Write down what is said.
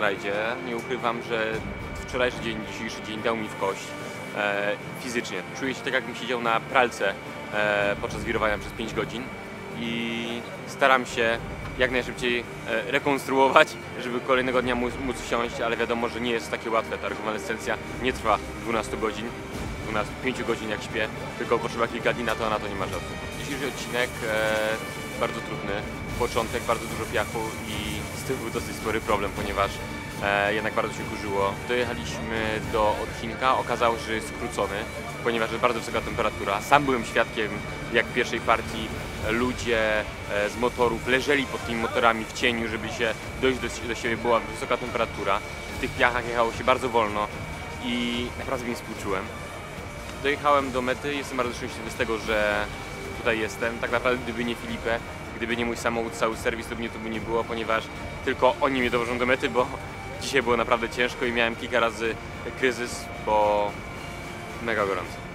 rajdzie. Nie ukrywam, że wczorajszy dzień, dzisiejszy dzień dał mi w kość e, fizycznie. Czuję się tak, jakbym siedział na pralce e, podczas wirowania przez 5 godzin i staram się jak najszybciej e, rekonstruować, żeby kolejnego dnia móc, móc usiąść, ale wiadomo, że nie jest takie łatwe. Ta rekonwalescencja nie trwa 12 godzin, 12, 5 godzin jak śpię, tylko potrzeba kilka dni na to, a na to nie ma czasu. Dzisiejszy odcinek e, bardzo trudny, początek, bardzo dużo piachu i z tym był dosyć spory problem, ponieważ e, jednak bardzo się kurzyło. Dojechaliśmy do odcinka, okazało się, że jest skrócony, ponieważ jest bardzo wysoka temperatura. Sam byłem świadkiem, jak w pierwszej partii ludzie e, z motorów leżeli pod tymi motorami w cieniu, żeby się dojść do, do siebie, była wysoka temperatura. W tych piachach jechało się bardzo wolno i naprawdę mi współczułem. Dojechałem do mety, jestem bardzo szczęśliwy z tego, że tutaj jestem. Tak naprawdę gdyby nie Filipę, gdyby nie mój samochód, cały serwis, to by mnie tu by nie było, ponieważ tylko oni mnie dowożą do mety, bo dzisiaj było naprawdę ciężko i miałem kilka razy kryzys, bo mega gorąco.